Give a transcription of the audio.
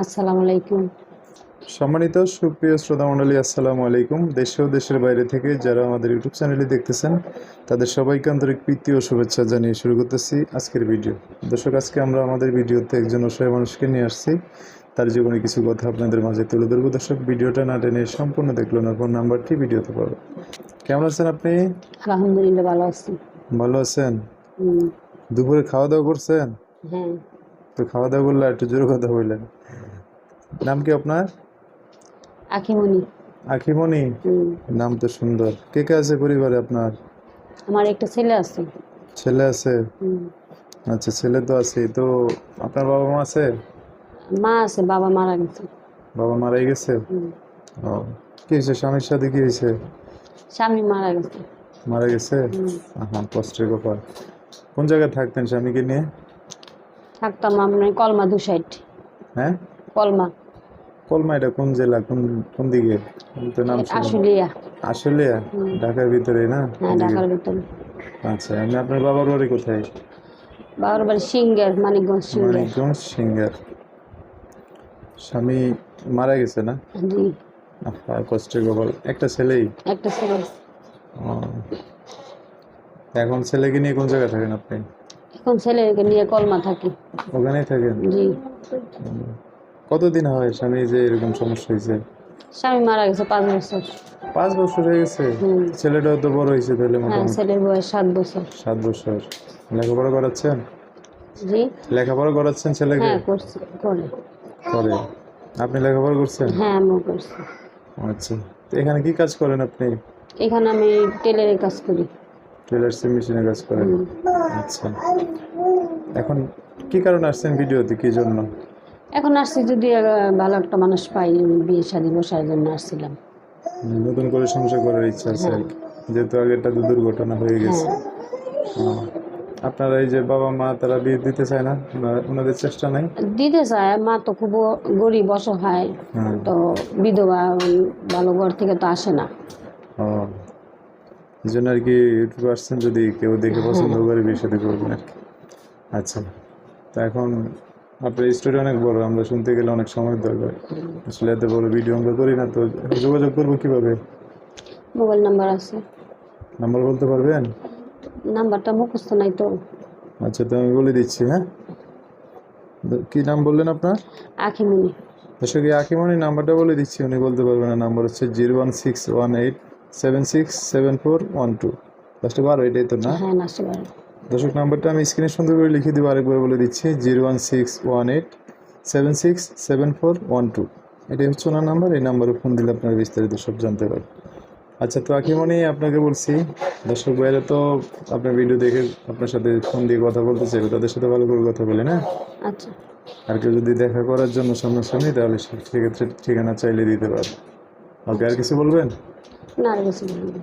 আসসালামু আলাইকুম। সম্মানিত সুপ্রিয় শ্রোতা মণ্ডলী আসসালামু আলাইকুম। দেশে ও দেশের বাইরে থেকে যারা আমাদের ইউটিউব চ্যানেলে দেখতেছেন তাদের সবাইকে আন্তরিক প্রীতি ও শুভেচ্ছা জানিয়ে শুরু করতেছি আজকের ভিডিও। দর্শক আজকে আমরা আমাদের ভিডিওতে একজন অসহায় মানুষকে নিয়ে আসছি। তার জীবনে কিছু কথা আপনাদের মাঝে তুলে ধরবো। দর্শক ভিডিওটা না টেনে সম্পূর্ণ দেখল না ফোন নাম্বারটি ভিডিওতে পাবো। কেমন আছেন আপনি? আলহামদুলিল্লাহ ভালো আছি। ভালো আছেন? দুপুরে খাওয়া দাওয়া করছেন? হ্যাঁ। তো খাওয়া দাওয়া করলে একটু জোরে কথা বললেন। নাম কি আপনার? আখিমণি আখিমণি নাম তো সুন্দর। কে কে আছে পরিবারে আপনার? আমার একটা ছেলে আছে। ছেলে আছে? আচ্ছা ছেলে তো আছে তো আপনার বাবা মা আছে? মা আছে বাবা মারা গেছে। বাবা মারা গেছে? ও কি হয়েছে? স্বামীর সাথে কি হয়েছে? স্বামী মারা গেছে। মারা গেছে? আহা কষ্টের ব্যাপার। কোন জায়গায় থাকতেন স্বামীকে নিয়ে? থাকতাম আমরা কলমা দু সাইড। হ্যাঁ? কলমা। কলমা এটা কোন জেলা? কোন কোন দিকে? তো নাম আশুলিয়া। আসলে ঢাকার ভিতরে না? হ্যাঁ ঢাকার ভিতরে। আচ্ছা আমি আপনার বাবার বাড়ি কোথায়? বাবার বাড়ি সিঙ্গার মানিকগঞ্জ সিঙ্গার। মানিকগঞ্জ সিঙ্গার। স্বামী মারা গেছে না? জি। কষ্টের ব্যাপার একটা ছেলেই? একটা ছেলে। এখন ছেলেকে নিয়ে কোন জায়গায় থাকেন আপনি? এখন ছেলেকে নিয়ে কলমা থাকি। ওখানেই থাকেন? জি। কতদিন হয় স্বামী যে এরকম সমস্যা হয়েছে? স্বামী মারা গেছে পাঁচ বছর। পাঁচ বছর হয়ে গেছে? ছেলেটাও তো বড় হয়েছে তাহলে হ্যাঁ মোটামুটি। ছেলের বয়স সাত বছর। সাত বছর। লেখাপড়া করাচ্ছেন? জি। লেখাপড়া করাচ্ছেন ছেলেকে? হ্যাঁ করছি করে। করে। আপনি লেখাপড়া করছেন? হ্যাঁ আমিও করছি। আচ্ছা। তো এখানে কি কাজ করেন আপনি? এখানে আমি টেলারের কাজ করি। টেলার্সি মেশিনে কাজ করেন। আচ্ছা। এখন কি কারণে আসছেন ভিডিওতে? কি জন্য? এখন আসছি যদি ভালো একটা মানুষ পাই বিয়ে শাদি বসার জন্য আসছিলাম। নতুন করে সংসার করার ইচ্ছা আছে আর কি। যেহেতু আগেরটা তো দুর্ঘটনা হয়ে গেছে। হ্যাঁ আপনারা এই যে বাবা মা তারা বিয়ে দিতে চায় না? ওনাদের চেষ্টা নাই? দিতে চায় মা তো খুব গরিব অসহায়। হ্যাঁ। তো বিধবা ভালো ঘর থেকে তো আসে না। ও এই জন্য আর কি ইউটিউব আসছেন যদি কেউ দেখে পছন্দ করে বিয়ে সাথে করবেন আর কি। আচ্ছা তা এখন আপনার স্টোরি অনেক বড় আমরা শুনতে গেলে অনেক সময় দরকার। আসলে এত বড় ভিডিও আমরা করি না তো যোগাযোগ করব কীভাবে? মোবাইল নাম্বার আছে। নাম্বার বলতে পারবেন? নাম্বারটা মুখস্থ নাই তো। আচ্ছা তো আমি বলে দিচ্ছি হ্যাঁ? তো কি নাম বললেন আপনার? আখিমণি দর্শক এই নাম্বারটা বলে দিচ্ছি উনি বলতে পারবেন না। নাম্বার হচ্ছে zero one six one eight seven six seven four one two. লাস্টে বারো এটাই তো না? হ্যাঁ নাচতে পারে দর্শক নাম্বারটা আমি স্ক্রিনে সুন্দর করে লিখে দিব আরেকবার বলে দিচ্ছি zero one six one eight seven six seven four one two. এটাই হচ্ছে ওনার নাম্বার এই নাম্বারে ফোন দিলে আপনারা বিস্তারিত সব জানতে পারেন আচ্ছা তো আকিমনি আপনাকে বলছি দর্শক ভাইয়েরা তো আপনার ভিডিও দেখে আপনার সাথে ফোন দিয়ে কথা বলতে চাইবে তাদের সাথে ভালো করে কথা বলে না? আচ্ছা। আর কেউ যদি দেখা করার জন্য সামনাসামনি তাহলে সেক্ষেত্রে ঠিকানা চাইলে দিতে পারবে। ওকে আর কিছু বলবেন? না আর কিছু বলব না।